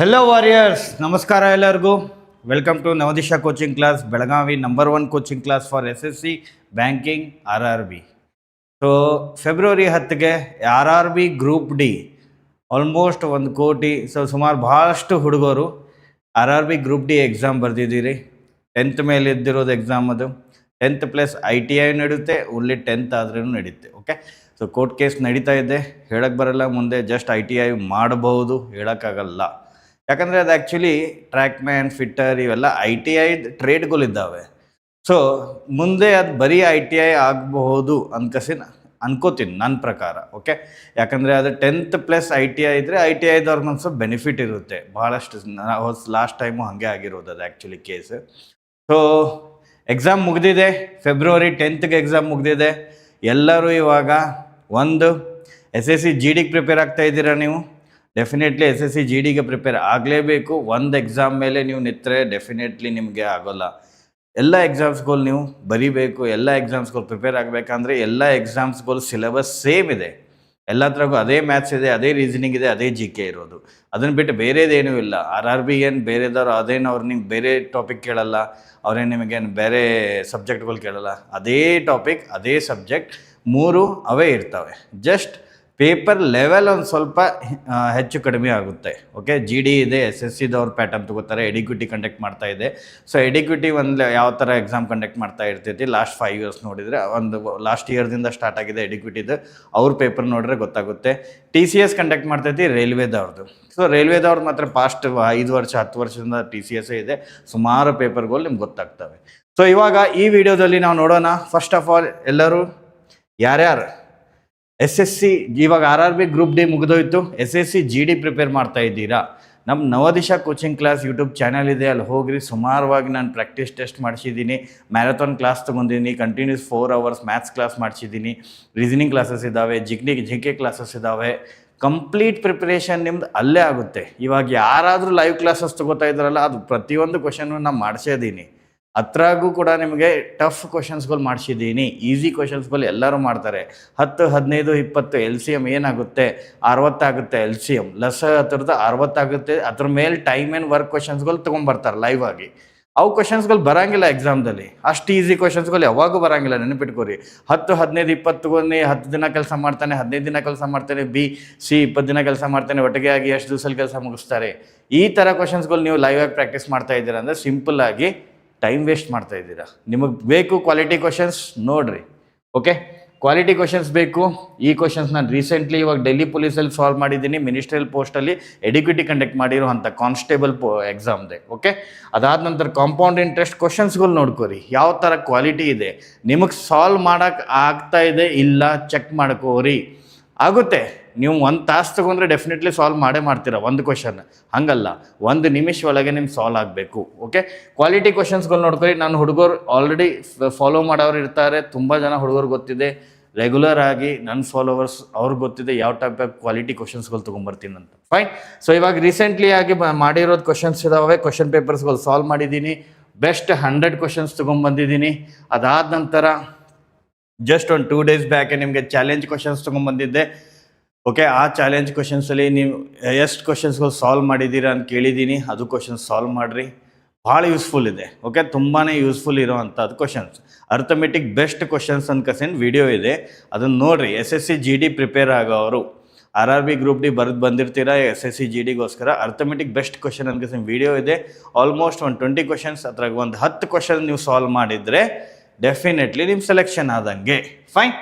Hello warriors ನಮಸ್ಕಾರ ಎಲ್ಲರಿಗೂ. Welcome to Navadisha coaching class Belagavi number one coaching class for S S C banking R R B so February ಹತ್ತಿಗೆ R R B group D almost ಒಂದು ಕೋಟಿ so ಸುಮಾರು ಭಾಳಷ್ಟು ಹುಡುಗರು R R B group D exam ಬರೆದಿದ್ದೀರಿ. Tenth ಮೇಲೆ ಇದ್ದಿರೋದು exam ಅದು. Tenth plus I T I ನಡೆಯುತ್ತೆ ಓನ್ಲಿ ಟೆಂತ್ ಆದ್ರೂ ನಡೆಯುತ್ತೆ ಓಕೆ ಸೊ ಕೋರ್ಟ್ ಕೇಸ್ ನಡೀತಾ ಇದೆ. ಹೇಳಕ್ಕೆ ಬರಲ್ಲ, ಮುಂದೆ ಜಸ್ಟ್ ಐ ಟಿ ಐ ಮಾಡಬಹುದು ಹೇಳೋಕ್ಕಾಗಲ್ಲ. ಯಾಕಂದರೆ ಅದು ಆ್ಯಕ್ಚುಲಿ ಟ್ರ್ಯಾಕ್ ಮ್ಯಾನ್ ಫಿಟ್ಟರ್ ಇವೆಲ್ಲ ಐ ಟಿ ಐ ಟ್ರೇಡ್ಗಳಿದ್ದಾವೆ ಸೊ ಮುಂದೆ ಅದು ಬರೀ ಐ ಟಿ ಐ ಆಗಬಹುದು ಅನ್ಕಸಿ ಅನ್ಕೋತೀನಿ ನನ್ನ ಪ್ರಕಾರ ಓಕೆ ಯಾಕಂದರೆ ಅದು tenth plus I T I ಇದ್ದರೆ ಐ ಟಿ ಐದವ್ರಿಗೆ ಒಂದು ಸ್ವಲ್ಪ ಬೆನಿಫಿಟ್ ಇರುತ್ತೆ. ಭಾಳಷ್ಟು ಲಾಸ್ಟ್ ಟೈಮು ಹಾಗೆ ಆಗಿರೋದು ಅದು ಆ್ಯಕ್ಚುಲಿ ಕೇಸ್ ಸೊ ಎಕ್ಸಾಮ್ ಮುಗಿದಿದೆ ಫೆಬ್ರವರಿ ಟೆಂತ್ಗೆ ಎಕ್ಸಾಮ್ ಮುಗಿದಿದೆ. ಎಲ್ಲರೂ ಇವಾಗ ಒಂದು ಎಸ್ ಎಸ್ ಸಿ ಜಿ ಡಿಗೆ ಪ್ರಿಪೇರ್ ಆಗ್ತಾ ಇದ್ದೀರಾ ನೀವು? Definitely S S C G ಡಿಗೆ ಪ್ರಿಪೇರ್ ಆಗಲೇಬೇಕು. ಒಂದು ಎಕ್ಸಾಮ್ ಮೇಲೆ ನೀವು ನಿಂತರೆ ಡೆಫಿನೆಟ್ಲಿ ನಿಮಗೆ ಆಗೋಲ್ಲ. ಎಲ್ಲ ಎಕ್ಸಾಮ್ಸ್ಗಳು ನೀವು ಬರಿಬೇಕು. ಎಲ್ಲ ಎಕ್ಸಾಮ್ಸ್ಗಳು ಪ್ರಿಪೇರ್ ಆಗಬೇಕಂದ್ರೆ ಎಲ್ಲ ಎಕ್ಸಾಮ್ಸ್ಗಳು ಸಿಲೆಬಸ್ ಸೇಮ್ ಇದೆ. ಎಲ್ಲದ್ರಾಗೂ ಅದೇ ಮ್ಯಾಥ್ಸ್ ಇದೆ, ಅದೇ ರೀಸನಿಂಗ್ ಇದೆ, ಅದೇ ಜಿ ಕೆ ಇರೋದು. ಅದನ್ನು ಬಿಟ್ಟು ಬೇರೆದೇನೂ ಇಲ್ಲ. ಆರ್ ಆರ್ ಬಿ ಏನು ಬೇರೆದವ್ರು, ಅದೇನು ಅವ್ರು ನಿಮ್ಗೆ ಬೇರೆ ಟಾಪಿಕ್ ಕೇಳಲ್ಲ, ಅವ್ರೇನು ನಿಮಗೇನು ಬೇರೆ ಸಬ್ಜೆಕ್ಟ್ಗಳು ಕೇಳಲ್ಲ. ಅದೇ ಟಾಪಿಕ್ ಅದೇ ಸಬ್ಜೆಕ್ಟ್ ಮೂರು ಅವೇ ಇರ್ತವೆ. ಜಸ್ಟ್ ಪೇಪರ್ ಲೆವೆಲ್ ಒಂದು ಸ್ವಲ್ಪ ಹೆಚ್ಚು ಕಡಿಮೆ ಆಗುತ್ತೆ. ಓಕೆ ಜಿ ಡಿ ಇದೆ ಎಸ್ ಎಸ್ ಸಿದವ್ರು ಪ್ಯಾಟರ್ನ್ ತಗೋತಾರೆ ಎಡಿಕ್ವಿಟಿ ಕಂಡಕ್ಟ್ ಮಾಡ್ತಾ ಇದೆ. ಸೊ ಎಡಿಕ್ವಿಟಿ ಒಂದು ಯಾವ ಥರ ಎಕ್ಸಾಮ್ ಕಂಡಕ್ಟ್ ಮಾಡ್ತಾ ಇರ್ತೈತಿ ಲಾಸ್ಟ್ ಫೈವ್ ಇಯರ್ಸ್ ನೋಡಿದರೆ, ಒಂದು ಲಾಸ್ಟ್ ಇಯರ್ದಿಂದ ಸ್ಟಾರ್ಟ್ ಆಗಿದೆ ಎಡಿಕ್ವಿಟಿದು ಅವ್ರ ಪೇಪರ್ ನೋಡಿದ್ರೆ ಗೊತ್ತಾಗುತ್ತೆ. ಟಿ ಸಿ ಎಸ್ ಕಂಡಕ್ಟ್ ಮಾಡ್ತೈತಿ ರೈಲ್ವೇದವ್ರದ್ದು ಸೊ ರೈಲ್ವೇದವ್ರು ಮಾತ್ರ ಪಾಸ್ಟ್ ಐದು ವರ್ಷ, ಹತ್ತು ವರ್ಷದಿಂದ ಟಿ ಸಿ ಎಸ್ ಇದೆ. ಸುಮಾರು ಪೇಪರ್ಗಳು ನಿಮ್ಗೆ ಗೊತ್ತಾಗ್ತವೆ. ಸೊ ಇವಾಗ ಈ ವಿಡಿಯೋದಲ್ಲಿ ನಾವು ನೋಡೋಣ. ಫಸ್ಟ್ ಆಫ್ ಆಲ್ ಎಲ್ಲರೂ? ಯಾರ್ಯಾರು? ಎಸ್ ಎಸ್ ಸಿ, ಇವಾಗ R R B group D ಮುಗಿದೋಯ್ತು. S S C G D prepare ಮಾಡ್ತಾ ಇದ್ದೀರಾ? ನಮ್ಮ Navadisha coaching class YouTube channel ಇದೆ. ಅಲ್ಲಿ ಹೋಗ್ರಿ. ಸುಮಾರವಾಗಿ ನಾನು ಪ್ರಾಕ್ಟೀಸ್ ಟೆಸ್ಟ್ ಮಾಡಿಸಿದ್ದೀನಿ. ಮ್ಯಾರಥಾನ್ ಕ್ಲಾಸ್ ತೊಗೊಂಡಿದ್ದೀನಿ. Continuous four hours maths class ಮಾಡಿಸಿದ್ದೀನಿ. Reasoning classes ಇದ್ದಾವೆ ಜಿಗ್ನಿ ಜಿ ಕೆ ಕ್ಲಾಸಸ್ ಇದ್ದಾವೆ ಕಂಪ್ಲೀಟ್ ಪ್ರಿಪ್ರೇಷನ್ ನಿಮ್ದು ಅಲ್ಲೇ ಆಗುತ್ತೆ. ಇವಾಗ ಯಾರಾದರೂ ಲೈವ್ ಕ್ಲಾಸಸ್ ತೊಗೋತಾ ಇದ್ದಾರಲ್ಲ ಅದು ಪ್ರತಿಯೊಂದು ಕ್ವಶನ್ನು ನಾನು ಮಾಡಿಸಿದ್ದೀನಿ ಅದ್ರಾಗೂ ಕೂಡ ನಿಮಗೆ ಟಫ್ ಕ್ವಶನ್ಸ್ಗಳು ಮಾಡಿಸಿದ್ದೀನಿ ಈಸಿ ಕ್ವಶನ್ಸ್ಗಳು ಎಲ್ಲರೂ ಮಾಡ್ತಾರೆ. ಹತ್ತು, ಹದಿನೈದು, ಇಪ್ಪತ್ತು ಎಲ್ ಸಿ ಎಂ ಏನಾಗುತ್ತೆ? ಅರವತ್ತಾಗುತ್ತೆ ಎಲ್ ಸಿ ಎಂ ಲಸ್ ಹತ್ರದ ಅರವತ್ತಾಗುತ್ತೆ ಅದ್ರ ಮೇಲೆ ಟೈಮ್ ಆ್ಯಂಡ್ ವರ್ಕ್ ಕ್ವಶನ್ಸ್ಗಳು ತೊಗೊಂಬರ್ತಾರೆ ಲೈವ್ ಆಗಿ. ಅವು ಕ್ವಶನ್ಸ್ಗಳು ಬರಂಗಿಲ್ಲ ಎಕ್ಸಾಮ್ದಲ್ಲಿ ಅಷ್ಟು ಈಸಿ ಕ್ವಶನ್ಸ್ಗಳು ಯಾವಾಗೂ ಬರಂಗಿಲ್ಲ, ನೆನಪಿಟ್ಕೋರಿ. ಹತ್ತು, ಹದಿನೈದು, ಇಪ್ಪತ್ತು ತಗೊಂಡು ಹತ್ತು ದಿನ ಕೆಲಸ ಮಾಡ್ತಾನೆ, ಹದಿನೈದು ದಿನ ಕೆಲಸ ಮಾಡ್ತಾನೆ ಬಿ ಸಿ ಇಪ್ಪತ್ತು ದಿನ ಕೆಲಸ ಮಾಡ್ತಾನೆ, ಒಟ್ಟಿಗೆ ಆಗಿ ಎಷ್ಟು ದಿವಸದಲ್ಲಿ ಕೆಲಸ ಮುಗಿಸ್ತಾರೆ. ಈ ಥರ ಕ್ವಶನ್ಸ್ಗಳು ನೀವು ಲೈವ್ ಆಗಿ ಪ್ರಾಕ್ಟೀಸ್ ಮಾಡ್ತಾ ಇದ್ದೀರಾ ಅಂದರೆ ಸಿಂಪಲ್ ಆಗಿ ಟೈಮ್ ವೇಸ್ಟ್ ಮಾಡ್ತಾ ಇದ್ದೀರಾ? ನಿಮಗೆ ಬೇಕು ಕ್ವಾಲಿಟಿ ಕ್ವಶನ್ಸ್ ನೋಡ್ರಿ. ಓಕೆ ಕ್ವಾಲಿಟಿ ಕ್ವಶನ್ಸ್ ಬೇಕು. ಈ ಕ್ವಶನ್ಸ್ ನಾನು ರೀಸೆಂಟ್ಲಿ ಇವಾಗ ಡೆಲ್ಲಿ ಪೊಲೀಸಲ್ಲಿ ಸಾಲ್ವ್ ಮಾಡಿದ್ದೀನಿ ಮಿನಿಸ್ಟ್ರಿಯಲ್ ಪೋಸ್ಟಲ್ಲಿ ಎಡಿಕ್ವಿಟಿ ಕಂಡಕ್ಟ್ ಮಾಡಿರುವಂಥ ಕಾನ್ಸ್ಟೇಬಲ್ ಪೋ ಎಕ್ಸಾಮ್ದೆ ಓಕೆ ಅದಾದ ನಂತರ ಕಾಂಪೌಂಡ್ ಇಂಟ್ರೆಸ್ಟ್ ಕ್ವಶನ್ಸ್ಗಳು ನೋಡ್ಕೋರಿ. ಯಾವ ಥರ ಕ್ವಾಲಿಟಿ ಇದೆ? ನಿಮಗೆ ಸಾಲ್ವ್ ಮಾಡೋಕ್ಕೆ ಆಗ್ತಾ ಇದೆ, ಇಲ್ಲ ಚೆಕ್ ಮಾಡ್ಕೋರಿ. ಆಗುತ್ತೆ. ನೀವು ಒಂದು ತಾಸು ತೊಗೊಂಡ್ರೆ ಡೆಫಿನೆಟ್ಲಿ ಸಾಲ್ವ್ ಮಾಡೇ ಮಾಡ್ತೀರಾ, ಒಂದು ಕ್ವಶನ್ ಹಂಗಲ್ಲ, ಒಂದು ನಿಮಿಷ ಒಳಗೆ ನಿಮ್ಗೆ ಸಾಲ್ವ್ ಆಗಬೇಕು ಓಕೆ ಕ್ವಾಲಿಟಿ ಕ್ವಶನ್ಸ್ಗಳು ನೋಡ್ಕೊಳ್ಳಿ. ನಾನು ಹುಡುಗರು ಆಲ್ರೆಡಿ ಫಾಲೋ ಮಾಡೋರು ಇರ್ತಾರೆ, ತುಂಬ ಜನ ಹುಡುಗರು ಗೊತ್ತಿದೆ. ರೆಗ್ಯುಲರ್ ಆಗಿ ನನ್ನ ಫಾಲೋವರ್ಸ್ ಅವ್ರಿಗೆ ಗೊತ್ತಿದೆ ಯಾವ ಟೈಪ್ ಆಫ್ ಕ್ವಾಲಿಟಿ ಕ್ವಶನ್ಸ್ಗಳು ತೊಗೊಂಬರ್ತೀನಿ ಅಂತ. ಫೈನ್ ಸೊ ಇವಾಗ ರೀಸೆಂಟ್ಲಿ ಆಗಿ ಮಾಡಿರೋದು ಕ್ವಶನ್ಸ್ ಇದಾವೆ ಕ್ವಶನ್ ಪೇಪರ್ಸ್ಗಳು ಸಾಲ್ವ್ ಮಾಡಿದ್ದೀನಿ. ಬೆಸ್ಟ್ ಹಂಡ್ರೆಡ್ ಕ್ವಶನ್ಸ್ ತೊಗೊಂಬಂದಿದ್ದೀನಿ. ಅದಾದ ನಂತರ ಜಸ್ಟ್ ಒಂದು ಟೂ ಡೇಸ್ ಬ್ಯಾಕೆ ನಿಮಗೆ ಚಾಲೆಂಜ್ ಕ್ವಶನ್ಸ್ ತೊಗೊಂಬಂದಿದ್ದೆ. ಓಕೆ ಆ ಚಾಲೆಂಜ್ ಕ್ವಶನ್ಸಲ್ಲಿ ನೀವು ಎಷ್ಟು ಕ್ವಶನ್ಸ್ಗಳು ಸಾಲ್ವ್ ಮಾಡಿದ್ದೀರಾ ಅಂತ ಕೇಳಿದ್ದೀನಿ. ಅದು ಕ್ವಶನ್ಸ್ ಸಾಲ್ವ್ ಮಾಡಿರಿ. ಭಾಳ ಯೂಸ್ಫುಲ್ ಇದೆ. ಓಕೆ ತುಂಬಾ ಯೂಸ್ಫುಲ್ ಇರೋವಂಥದ್ದು ಕ್ವಶನ್ಸ್ ಅರ್ಥಮೆಟಿಕ್ ಬೆಸ್ಟ್ ಕ್ವಶನ್ಸ್ ಅನ್ಕಸಿನ ವಿಡಿಯೋ ಇದೆ. ಅದನ್ನು ನೋಡಿರಿ S S C G D prepare ಆಗೋರು. R R B group D ಬರೆದು ಬಂದಿರ್ತೀರಾ ಎಸ್ ಎಸ್ ಸಿ ಜಿ ಡಿಗೋಸ್ಕರ ಅರ್ಥಮೆಟಿಕ್ ಬೆಸ್ಟ್ ಕ್ವಶನ್ ಅನ್ಕಸಿನ ವಿಡಿಯೋ ಇದೆ. ಆಲ್ಮೋಸ್ಟ್ ಒಂದು ಟ್ವೆಂಟಿ ಕ್ವಶನ್ಸ್ ಅದ್ರಾಗ ಒಂದು ಹತ್ತು ಕ್ವಶನ್ ನೀವು ಸಾಲ್ವ್ ಮಾಡಿದರೆ ಡೆಫಿನೆಟ್ಲಿ ನಿಮ್ಮ ಸೆಲೆಕ್ಷನ್ ಆದಂಗೆ. ಫೈನ್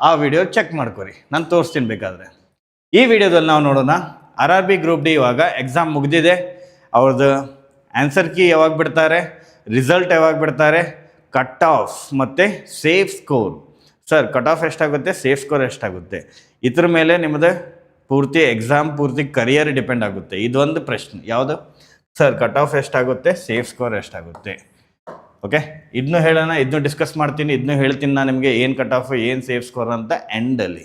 ಆ ವಿಡಿಯೋ ಚೆಕ್ ಮಾಡ್ಕೊರಿ. ನಾನು ತೋರಿಸ್ತೀನಿ ಬೇಕಾದರೆ. ಈ ವಿಡಿಯೋದಲ್ಲಿ ನಾವು ನೋಡೋಣ R R B group D ಇವಾಗ ಎಕ್ಸಾಮ್ ಮುಗಿದಿದೆ. ಅವ್ರದ್ದು ಆನ್ಸರ್ ಕೀ ಯಾವಾಗ ಬಿಡ್ತಾರೆ ರಿಸಲ್ಟ್ ಯಾವಾಗ ಬಿಡ್ತಾರೆ ಕಟ್ ಆಫ್ ಮತ್ತು safe score sir cut off ಎಷ್ಟಾಗುತ್ತೆ ಸೇಫ್ ಸ್ಕೋರ್ ಎಷ್ಟಾಗುತ್ತೆ? ಇದ್ರ ಮೇಲೆ ನಿಮ್ಮದು ಪೂರ್ತಿ ಎಕ್ಸಾಮ್ ಪೂರ್ತಿ ಕರಿಯರ್ ಡಿಪೆಂಡ್ ಆಗುತ್ತೆ. ಇದೊಂದು ಪ್ರಶ್ನೆ. ಯಾವುದು? ಸರ್ ಕಟ್ ಆಫ್ ಎಷ್ಟಾಗುತ್ತೆ ಸೇಫ್ ಸ್ಕೋರ್ ಎಷ್ಟಾಗುತ್ತೆ? ಓಕೆ ಇದನ್ನು ಹೇಳೋಣ ಇದನ್ನು ಡಿಸ್ಕಸ್ ಮಾಡ್ತೀನಿ ಇದನ್ನು ಹೇಳ್ತೀನಿ ನಾನು ನಿಮಗೆ ಏನು ಕಟ್ ಆಫ್ ಏನು ಸೇಫ್ ಸ್ಕೋರ್ ಅಂತ ಎಂಡಲ್ಲಿ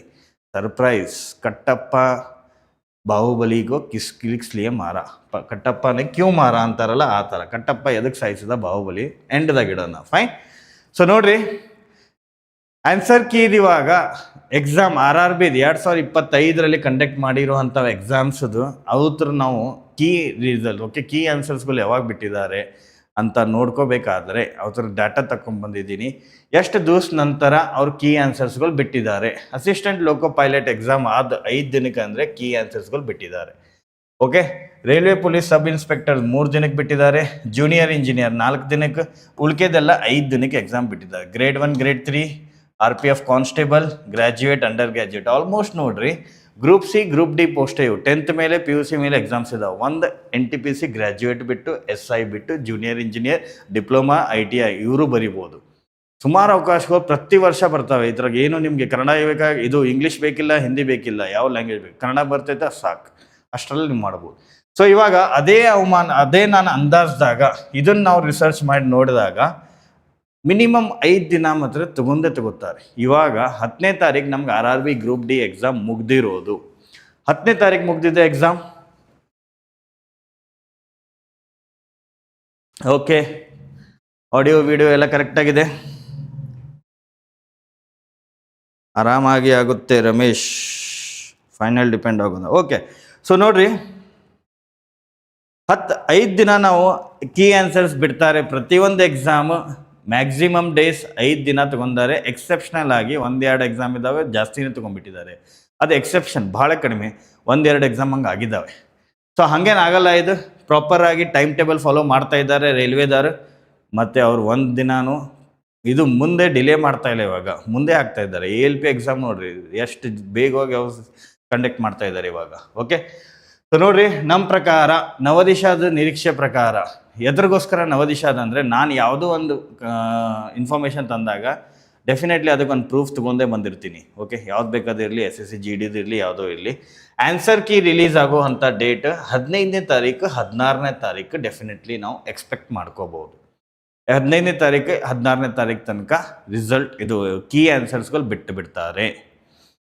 ಸರ್ಪ್ರೈಸ್, ಕಟ್ಟಪ್ಪ ಬಾಹುಬಲಿಗೋ ಕಿಸ್ ಕಿಲಿಕ್ಸ್ಲಿಯೇ ಮಾರ. ಪ, ಕಟ್ಟಪ್ಪನೇ ಕ್ಯೂ ಮಾರ ಅಂತಾರಲ್ಲ ಆ ಥರ. ಕಟ್ಟಪ್ಪ ಎದಕ್ಕೆ ಸಾಯಿಸಿದ ಬಾಹುಬಲಿ? ಎಂಡ್ದಾಗ ಗಿಡನ. ಫೈನ್ ಸೊ ನೋಡ್ರಿ. ಆನ್ಸರ್ ಕೀದ್ ಇವಾಗ ಎಕ್ಸಾಮ್ ಆರ್ ಆರ್ ಬಿ ಎರಡು ಸಾವಿರದ ಇಪ್ಪತ್ತೈದರಲ್ಲಿ ಕಂಡಕ್ಟ್ ಮಾಡಿರುವಂಥ ಎಕ್ಸಾಮ್ಸದು ಅವ್ರ ನಾವು ಕೀ ರೀಸಲ್ ಓಕೆ ಕೀ ಆನ್ಸರ್ಸ್ಗಳು ಯಾವಾಗ ಬಿಟ್ಟಿದ್ದಾರೆ? ಅಂತ ನೋಡ್ಕೋಬೇಕಾದ್ರೆ ಅವ್ರ ಡಾಟಾ ತಗೊಂಡ್ಬಂದಿದ್ದೀನಿ ಎಷ್ಟು ದಿವಸ ನಂತರ ಅವ್ರು ಕೀ ಆನ್ಸರ್ಸ್ಗಳು ಬಿಟ್ಟಿದ್ದಾರೆ. ಅಸಿಸ್ಟೆಂಟ್ ಲೋಕೋ ಪೈಲಟ್ ಎಕ್ಸಾಮ್ ಆದ ಐದು ದಿನಕ್ಕೆ ಅಂದರೆ ಕೀ ಆನ್ಸರ್ಸ್ಗಳು ಬಿಟ್ಟಿದ್ದಾರೆ. Okay railway police sub inspector ಮೂರು ದಿನಕ್ಕೆ ಬಿಟ್ಟಿದ್ದಾರೆ. ಜೂನಿಯರ್ ಇಂಜಿನಿಯರ್ ನಾಲ್ಕು ದಿನಕ್ಕೆ, ಉಳ್ಕೆದೆಲ್ಲ ಐದು ದಿನಕ್ಕೆ ಎಕ್ಸಾಮ್ ಬಿಟ್ಟಿದ್ದಾರೆ. Grade one grade three R P F constable graduate undergraduate almost ನೋಡ್ರಿ. Group C group D post ಇವು ಟೆಂತ್ ಮೇಲೆ ಪಿ ಯು ಸಿ ಮೇಲೆ ಎಕ್ಸಾಮ್ಸ್ ಇದಾವೆ ಒಂದು N T P C graduate ಬಿಟ್ಟು ಎಸ್ ಐ ಬಿಟ್ಟು junior engineer diploma I T I ಇವರು ಬರಿಬೋದು ಸುಮಾರು ಅವಕಾಶಗಳು ಪ್ರತಿ ವರ್ಷ ಬರ್ತವೆ. ಇದ್ರಾಗ ಏನು ನಿಮಗೆ ಕನ್ನಡ ಬೇಕಾಗಿ ಇದು ಇಂಗ್ಲೀಷ್ ಬೇಕಿಲ್ಲ ಹಿಂದಿ ಬೇಕಿಲ್ಲ, ಯಾವ ಲ್ಯಾಂಗ್ವೇಜ್ ಬೇಕು? ಕನ್ನಡ ಬರ್ತೈತೆ, ಸಾಕು. ಅಷ್ಟರಲ್ಲಿ ನೀವು ಮಾಡ್ಬೋದು. ಸೊ ಇವಾಗ ಅದೇ ಅವಮಾನ, ಅದೇ ನಾನು ಅಂದಾಜ್ದಾಗ, ಇದನ್ನು ನಾವು ರಿಸರ್ಚ್ ಮಾಡಿ ನೋಡಿದಾಗ ಮಿನಿಮಮ್ ಐದು ದಿನ ಮಾತ್ರ ತಗೊಂಡೇ ತಗೋತಾರೆ. ಇವಾಗ ಹತ್ತನೇ ತಾರೀಕು ನಮ್ಗೆ R R B group D exam ಮುಗ್ದಿರೋದು. ಹತ್ತನೇ ತಾರೀಕು ಮುಗ್ದಿದೆ ಎಕ್ಸಾಮ್ ಓಕೆ ಆಡಿಯೋ ವಿಡಿಯೋ ಎಲ್ಲ ಕರೆಕ್ಟಾಗಿದೆ ಆರಾಮಾಗಿ ಆಗುತ್ತೆ ರಮೇಶ್. ಫೈನಲ್ ಡಿಪೆಂಡ್ ಆಗೋದು. ಓಕೆ ಸೊ ನೋಡ್ರಿ. ಹತ್ತು ಐದು ದಿನ ನಾವು ಕೀ ಆನ್ಸರ್ಸ್ ಬಿಡ್ತಾರೆ. ಪ್ರತಿಯೊಂದು ಎಕ್ಸಾಮ್ ಮ್ಯಾಕ್ಸಿಮಮ್ ಡೇಸ್ ಐದು ದಿನ ತಗೊಂಡಾರೆ ಎಕ್ಸೆಪ್ಷನಲ್ ಆಗಿ ಒಂದೆರಡು ಎಕ್ಸಾಮ್ ಇದ್ದಾವೆ, ಜಾಸ್ತಿನೇ ತೊಗೊಂಡ್ಬಿಟ್ಟಿದ್ದಾರೆ. ಅದು ಎಕ್ಸೆಪ್ಷನ್ ಭಾಳ ಕಡಿಮೆ. ಒಂದೆರಡು ಎಕ್ಸಾಮ್ ಹಂಗೆ ಆಗಿದ್ದಾವೆ. ಸೊ ಹಾಗೇನು ಆಗಲ್ಲ ಇದು. ಪ್ರಾಪರ್ ಆಗಿ ಟೈಮ್ ಟೇಬಲ್ ಫಾಲೋ ಮಾಡ್ತಾ ಇದ್ದಾರೆ ರೈಲ್ವೆದಾರ ಮತ್ತು ಅವ್ರು ಒಂದು ದಿನಾನು ಇದು ಮುಂದೆ ಡಿಲೇ ಮಾಡ್ತಾ ಇಲ್ಲ ಇವಾಗ. ಮುಂದೆ ಆಗ್ತಾ ಇದ್ದಾರೆ. ಎ ಎಲ್ ಪಿ ಎಕ್ಸಾಮ್ ನೋಡ್ರಿ, ಎಷ್ಟು ಬೇಗವಾಗಿ ಅವ್ರು ಕಂಡಕ್ಟ್ ಮಾಡ್ತಾ ಇದ್ದಾರೆ ಇವಾಗ. ಓಕೆ ಸೊ ನೋಡ್ರಿ ನಮ್ಮ ಪ್ರಕಾರ ನವದಿಶಾದ ನಿರೀಕ್ಷೆ ಪ್ರಕಾರ ಎದ್ರಿಗೋಸ್ಕರ ನವದಿಶಾದ ಅಂದರೆ ನಾನು ಯಾವುದೋ ಒಂದು ಇನ್ಫಾರ್ಮೇಷನ್ ತಂದಾಗ ಡೆಫಿನೆಟ್ಲಿ ಅದಕ್ಕೊಂದು ಪ್ರೂಫ್ ತೊಗೊಂಡೇ ಬಂದಿರ್ತೀನಿ. ಓಕೆ ಯಾವ್ದು ಬೇಕಾದಿರಲಿ ಎಸ್ ಎಸ್ ಸಿ ಜಿ ಡಿದು ಇರಲಿ, ಯಾವುದೋ ಇರಲಿ. ಆನ್ಸರ್ ಕೀ ರಿಲೀಸ್ ಆಗೋ ಅಂಥ ಡೇಟ್ ಹದಿನೈದನೇ ತಾರೀಕು ಹದಿನಾರನೇ ತಾರೀಕು ಡೆಫಿನೆಟ್ಲಿ ನಾವು ಎಕ್ಸ್ಪೆಕ್ಟ್ ಮಾಡ್ಕೋಬೋದು. ಹದಿನೈದನೇ ತಾರೀಕು ಹದಿನಾರನೇ ತಾರೀಕು ತನಕ ರಿಸಲ್ಟ್ ಇದು ಕೀ ಆನ್ಸರ್ಸ್ಗಳು ಬಿಟ್ಟು ಬಿಡ್ತಾರೆ.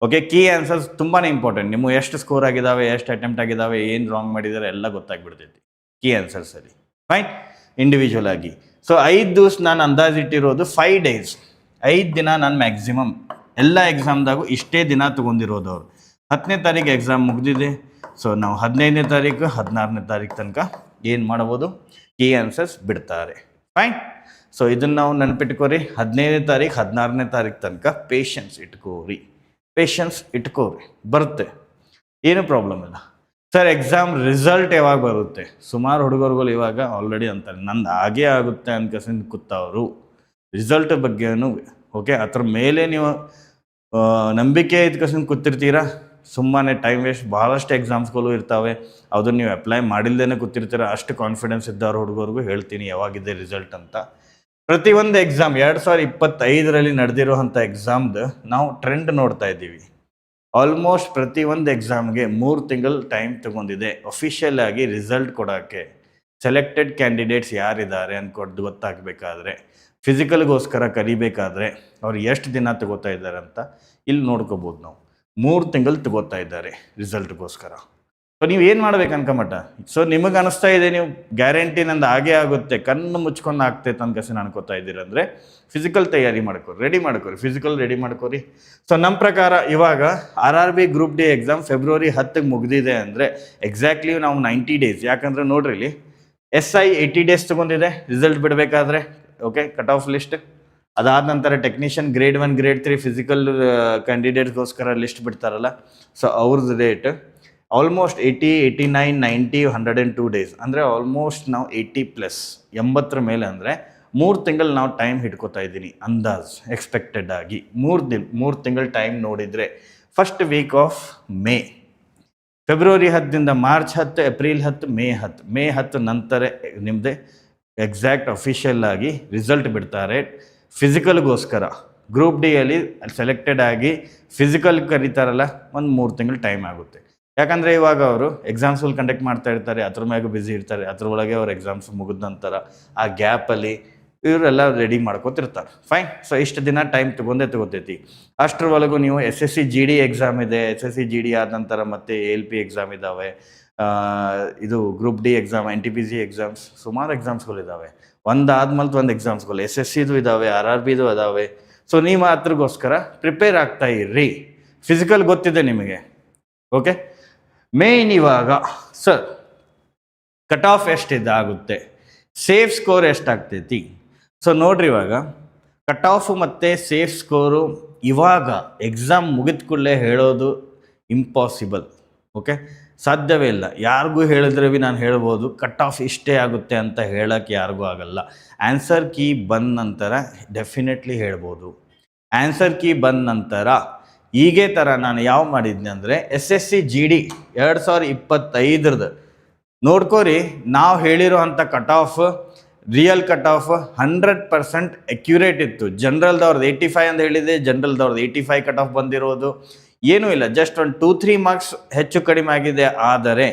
ಓಕೆ ಕೀ ಆನ್ಸರ್ಸ್ ತುಂಬಾ ಇಂಪಾರ್ಟೆಂಟ್ ನಿಮ್ಮ ಎಷ್ಟು ಸ್ಕೋರ್ ಆಗಿದಾವೆ, ಎಷ್ಟು ಅಟೆಂಪ್ಟ್ ಆಗಿದಾವೆ, ಏನು ರಾಂಗ್ ಮಾಡಿದ್ದಾರೆ ಎಲ್ಲ ಗೊತ್ತಾಗ್ಬಿಡ್ತೈತಿ. ಕೀ ಆನ್ಸರ್ಸಲ್ಲಿ ಫೈನ್ ಇಂಡಿವಿಜುವಲ್ ಆಗಿ. ಸೊ ಐದು ದಿವ್ಸ ನಾನು ಅಂದಾಜಿಟ್ಟಿರೋದು ಫೈವ್ ಡೇಸ್ ಐದು ದಿನ ನಾನು ಮ್ಯಾಕ್ಸಿಮಮ್ ಎಲ್ಲ ಎಕ್ಸಾಮ್ದಾಗೂ ಇಷ್ಟೇ ದಿನ ತೊಗೊಂಡಿರೋದು ಅವರು. ಹತ್ತನೇ ತಾರೀಕು ಎಕ್ಸಾಮ್ ಮುಗಿದಿದೆ. ಸೊ ನಾವು ಹದಿನೈದನೇ ತಾರೀಕು, ಹದಿನಾರನೇ ತಾರೀಕು ತನಕ ಏನು ಮಾಡ್ಬೋದು? ಕೀ ಆನ್ಸರ್ಸ್ ಬಿಡ್ತಾರೆ. ಫೈನ್ ಸೊ ಇದನ್ನು ನಾವು ನೆನಪಿಟ್ಕೋರಿ. ಹದಿನೈದನೇ ತಾರೀಕು, ಹದಿನಾರನೇ ತಾರೀಕು ತನಕ ಪೇಷನ್ಸ್ ಇಟ್ಕೋರಿ. ಪೇಷನ್ಸ್ ಇಟ್ಕೋರಿ, ಬರುತ್ತೆ. ಏನು ಪ್ರಾಬ್ಲಮ್ ಇಲ್ಲ. ಸರ್ ಎಕ್ಸಾಮ್ ರಿಸಲ್ಟ್ ಯಾವಾಗ ಬರುತ್ತೆ? ಸುಮಾರು ಹುಡುಗರುಗಳು ಇವಾಗ ಆಲ್ರೆಡಿ ಅಂತಾರೆ, ನಂದು ಹಾಗೇ ಆಗುತ್ತೆ ಅನ್ಕಸಿಂದ ಕೂತವರು. ರಿಸಲ್ಟ್ ಬಗ್ಗೆನೂ ಓಕೆ ಅದ್ರ ಮೇಲೆ ನೀವು ನಂಬಿಕೆ ಇದ್ಕಸಿಂದ ಕೂತಿರ್ತೀರಾ? ಸುಮ್ಮನೆ ಟೈಮ್ ವೇಸ್ಟ್ ಭಾಳಷ್ಟು ಎಕ್ಸಾಮ್ಸ್ಗಳು ಇರ್ತಾವೆ. ಅದನ್ನು ನೀವು ಅಪ್ಲೈ ಮಾಡಿಲ್ಲದೇ ಕೂತಿರ್ತೀರ? ಅಷ್ಟು ಕಾನ್ಫಿಡೆನ್ಸ್ ಇದ್ದವ್ರ ಹುಡುಗರಿಗೂ ಹೇಳ್ತೀನಿ ಯಾವಾಗಿದೆ ರಿಸಲ್ಟ್ ಅಂತ. ಪ್ರತಿಯೊಂದು ಎಕ್ಸಾಮ್ ಎರಡು ಸಾವಿರದ ಇಪ್ಪತ್ತೈದರಲ್ಲಿ ನಡೆದಿರುವಂಥ ಎಕ್ಸಾಮ್ದು ನಾವು ಟ್ರೆಂಡ್ ನೋಡ್ತಾ ಇದ್ದೀವಿ. ಆಲ್ಮೋಸ್ಟ್ ಪ್ರತಿಯೊಂದು ಎಕ್ಸಾಮ್ಗೆ ಮೂರು ತಿಂಗಳು ಟೈಮ್ ತಗೊಂಡಿದೆ. ಅಫಿಷಿಯಲ್ ಆಗಿ ರಿಸಲ್ಟ್ ಕೊಡೋಕ್ಕೆ. ಸೆಲೆಕ್ಟೆಡ್ ಕ್ಯಾಂಡಿಡೇಟ್ಸ್ ಯಾರಿದ್ದಾರೆ ಅನ್ಕೊಟ್ಟು ಗೊತ್ತಾಗಬೇಕಾದ್ರೆ ಫಿಸಿಕಲ್ಗೋಸ್ಕರ ಕರಿಬೇಕಾದ್ರೆ ಅವ್ರು ಎಷ್ಟು ದಿನ ತಗೋತಾ ಇದ್ದಾರೆ ಅಂತ ಇಲ್ಲಿ ನೋಡ್ಕೋಬೋದು ನಾವು. ಮೂರು ತಿಂಗಳು ತಗೋತಾ ಇದ್ದಾರೆ ರಿಸಲ್ಟ್ಗೋಸ್ಕರ ಸೊ ನೀವು ಏನು ಮಾಡ್ಬೇಕು ಅನ್ಕೊಂಬಟ್ಟ ಸೊ ನಿಮಗೆ ಅನಿಸ್ತಾ ಇದೆ, ನೀವು ಗ್ಯಾರಂಟಿ ನಂದು ಹಾಗೇ ಆಗುತ್ತೆ, ಕಣ್ಣು ಮುಚ್ಕೊಂಡು ಆಗ್ತೈತೆ ಅನ್ಕಸಿ ಅನ್ಕೋತಾ ಇದ್ದೀರ ಅಂದರೆ ಫಿಸಿಕಲ್ ತಯಾರಿ ಮಾಡ್ಕೊರಿ ರೆಡಿ ಮಾಡ್ಕೊರಿ ಫಿಸಿಕಲ್ ರೆಡಿ ಮಾಡ್ಕೊರಿ. ಸೊ ನಮ್ಮ ಪ್ರಕಾರ ಇವಾಗ R R B group D exam February ಹತ್ತಿಗೆ ಮುಗಿದಿದೆ ಅಂದರೆ ಎಕ್ಸಾಕ್ಟ್ಲಿ ನಾವು ನೈಂಟಿ ಡೇಸ್ ಯಾಕಂದರೆ ನೋಡ್ರಿ ಇಲ್ಲಿ ಎಸ್ ಐ ಏಯ್ಟಿ ಡೇಸ್ ತೊಗೊಂಡಿದೆ ರಿಸಲ್ಟ್ ಬಿಡಬೇಕಾದ್ರೆ ಓಕೆ ಕಟ್ ಆಫ್ ಲಿಸ್ಟ್ ಅದಾದ ನಂತರ technician grade one grade three physical ಕ್ಯಾಂಡಿಡೇಟ್ಗೋಸ್ಕರ list ಬಿಡ್ತಾರಲ್ಲ ಸೊ ಅವ್ರದ್ದು rate almost eighty eighty nine ninety hundred and two days ಅಂದರೆ ಆಲ್ಮೋಸ್ಟ್ ನಾವು ಏಯ್ಟಿ ಪ್ಲಸ್ ಎಂಬತ್ತರ ಮೇಲೆ ಅಂದರೆ ಮೂರು ತಿಂಗಳು ನಾವು ಟೈಮ್ ಹಿಡ್ಕೊತಾ ಇದ್ದೀನಿ, ಅಂದಾಜ್ ಎಕ್ಸ್ಪೆಕ್ಟೆಡ್ ಆಗಿ. ಮೂರು ದಿನ, ಮೂರು ತಿಂಗಳು ಟೈಮ್ ನೋಡಿದರೆ first week of May February ಹತ್ತಿಂದ March ಹತ್ತು ಏಪ್ರಿಲ್ ಹತ್ತು ಮೇ ಹತ್ತು. ಮೇ ಹತ್ತು ನಂತರ ನಿಮ್ಮದೇ ಎಕ್ಸಾಕ್ಟ್ ಅಫಿಷಿಯಲ್ ಆಗಿ ರಿಸಲ್ಟ್ ಬಿಡ್ತಾರೆ ಫಿಸಿಕಲ್ಗೋಸ್ಕರ ಗ್ರೂಪ್ ಡಿಯಲ್ಲಿ ಸೆಲೆಕ್ಟೆಡ್ ಆಗಿ ಫಿಸಿಕಲ್ ಕರೀತಾರಲ್ಲ, ಒಂದು ಮೂರು ತಿಂಗಳು ಟೈಮ್ ಆಗುತ್ತೆ. ಯಾಕಂದರೆ ಇವಾಗ ಅವರು ಎಕ್ಸಾಮ್ಸ್ಗಳು ಕಂಡಕ್ಟ್ ಮಾಡ್ತಾ ಇರ್ತಾರೆ, ಅದ್ರ ಮ್ಯಾಗ ಬ್ಯುಸಿ ಇರ್ತಾರೆ ಅದ್ರೊಳಗೆ ಅವ್ರ ಎಕ್ಸಾಮ್ಸ್ ಮುಗಿದ ನಂತರ ಆ ಗ್ಯಾಪಲ್ಲಿ ಇವರೆಲ್ಲ ರೆಡಿ ಮಾಡ್ಕೋತಿರ್ತಾರೆ. ಫೈನ್ ಸೊ ಇಷ್ಟು ದಿನ ಟೈಮ್ ತಗೊಂಡೇ ತಗೋತೈತಿ. ಅಷ್ಟರೊಳಗೂ ನೀವು S S C G D exam ಇದೆ. S S C G D ಆದ ನಂತರ ಮತ್ತೆ ಎಲ್ ಪಿ ಎಕ್ಸಾಮ್ ಇದ್ದಾವೆ ಇದು group D exam N T P C exams ಸುಮಾರು ಎಕ್ಸಾಮ್ಸ್ಗಳು ಇದ್ದಾವೆ ಒಂದು ಆದ್ಮೇಲೆ ಒಂದು ಎಕ್ಸಾಮ್ಸ್ಗಳು ಎಸ್ ಎಸ್ ಸಿದು ಇದ್ದಾವೆ ಆರ್ ಆರ್ ಬಿದು ಇದಾವೆ. ಸೊ ನೀವು ಅದ್ರಗೋಸ್ಕರ ಪ್ರಿಪೇರ್ ಆಗ್ತಾ ಇರ್ರಿ. ಫಿಸಿಕಲ್ ಗೊತ್ತಿದೆ ನಿಮಗೆ. ಓಕೆ ಮೇನ್ ಇವಾಗ ಸರ್ ಕಟ್ ಆಫ್ ಎಷ್ಟು ಇದಾಗುತ್ತೆ ಸೇಫ್ ಸ್ಕೋರ್ ಎಷ್ಟಾಗ್ತೈತಿ? ಸೊ ನೋಡ್ರಿ ಇವಾಗ ಕಟ್ ಆಫ್ ಮತ್ತು ಸೇಫ್ ಸ್ಕೋರು ಇವಾಗ ಎಕ್ಸಾಮ್ ಮುಗಿದ ಕೂಡಲೇ ಹೇಳೋದು ಇಂಪಾಸಿಬಲ್ ಓಕೆ ಸಾಧ್ಯವೇ ಇಲ್ಲ. ಯಾರಿಗೂ ಹೇಳಿದ್ರೆ ಬಿ ನಾನು ಹೇಳ್ಬೋದು ಕಟ್ ಆಫ್ ಇಷ್ಟೇ ಆಗುತ್ತೆ ಅಂತ ಹೇಳೋಕ್ಕೆ ಯಾರಿಗೂ ಆಗಲ್ಲ. ಆನ್ಸರ್ ಕೀ ಬಂದ ನಂತರ ಡೆಫಿನೆಟ್ಲಿ ಹೇಳ್ಬೋದು. ಆನ್ಸರ್ ಕೀ ಬಂದ ನಂತರ ಹೀಗೆ ಥರ ನಾನು ಯಾವ ಮಾಡಿದ್ನಿ ಅಂದರೆ S S C G D ಎರಡು ಸಾವಿರ ಇಪ್ಪತ್ತೈದ್ರದ್ದು. ನೋಡ್ಕೋರಿ, ನಾವು ಹೇಳಿರೋ ಅಂಥ cut off real cut off hundred percent accurate ಇತ್ತು. ಜನರಲ್ದವ್ರದ್ದು ಏಯ್ಟಿ ಫೈವ್ ಅಂತ ಹೇಳಿದೆ ಜನ್ರಲ್ದವ್ರದ್ದು ಏಯ್ಟಿ ಫೈವ್ ಕಟ್ ಆಫ್ ಬಂದಿರೋದು. ಏನೂ ಇಲ್ಲ ಜಸ್ಟ್ ಒಂದು ಟೂ ತ್ರೀ ಮಾರ್ಕ್ಸ್ ಹೆಚ್ಚು ಕಡಿಮೆ ಆಗಿದೆ. ಆದರೆ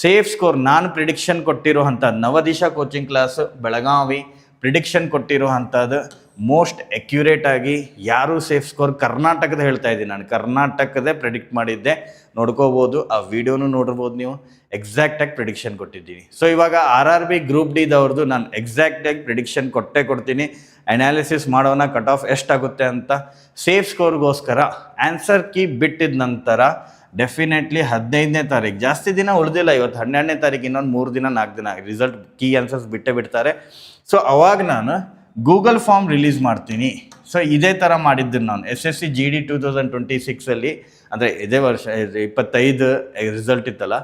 ಸೇಫ್ ಸ್ಕೋರ್ ನಾನು ಪ್ರಿಡಿಕ್ಷನ್ ಕೊಟ್ಟಿರುವಂಥ Navadisha coaching class Belagavi prediction ಕೊಟ್ಟಿರೋ ಅಂಥದ್ದು ಮೋಸ್ಟ್ ಅಕ್ಯುರೇಟ್ ಆಗಿ ಯಾರು ಸೇಫ್ ಸ್ಕೋರ್ ಕರ್ನಾಟಕದ ಹೇಳ್ತಾ ಇದ್ದೀನಿ. ನಾನು ಕರ್ನಾಟಕದೇ ಪ್ರಿಡಿಕ್ಟ್ ಮಾಡಿದ್ದೆ. ನೋಡ್ಕೋಬೋದು. ಆ ವಿಡಿಯೋನು ನೋಡ್ಬೋದು ನೀವು. ಎಕ್ಸಾಕ್ಟಾಗಿ ಪ್ರಿಡಿಕ್ಷನ್ ಕೊಟ್ಟಿದ್ದೀನಿ. ಸೊ ಇವಾಗ ಆರ್ ಆರ್ ಬಿ ಗ್ರೂಪ್ ಡಿದವ್ರದ್ದು ನಾನು ಎಕ್ಸಾಕ್ಟಾಗಿ ಪ್ರಿಡಿಕ್ಷನ್ ಕೊಟ್ಟೇ ಕೊಡ್ತೀನಿ. ಅನಾಲಿಸಿಸ್ ಮಾಡೋಣ. ಕಟ್ ಆಫ್ ಎಷ್ಟಾಗುತ್ತೆ ಅಂತ. ಸೇಫ್ ಸ್ಕೋರ್ಗೋಸ್ಕರ ಆನ್ಸರ್ ಕೀ ಬಿಟ್ಟಿದ ನಂತರ ಡೆಫಿನೆಟ್ಲಿ ಹದಿನೈದನೇ ತಾರೀಕು ಜಾಸ್ತಿ ದಿನ ಉಳಿದಿಲ್ಲ. ಇವತ್ತು ಹನ್ನೆರಡನೇ ತಾರೀಕು ಇನ್ನೊಂದು ಮೂರು ದಿನ, ನಾಲ್ಕು ದಿನ. ರಿಸಲ್ಟ್ ಕೀ ಆನ್ಸರ್ಸ್ ಬಿಟ್ಟೇ ಬಿಡ್ತಾರೆ. ಸೊ ಅವಾಗ ನಾನು ಗೂಗಲ್ ಫಾರ್ಮ್ ರಿಲೀಸ್ ಮಾಡ್ತೀನಿ. ಸೊ ಇದೇ ಥರ ಮಾಡಿದ್ದು ನಾನು. S S C G D two thousand twenty ಸಿಕ್ಸಲ್ಲಿ ಅಂದರೆ ಇದೇ ವರ್ಷ, ಇಪ್ಪತ್ತೈದು ರಿಸಲ್ಟ್ ಇತ್ತಲ್ಲ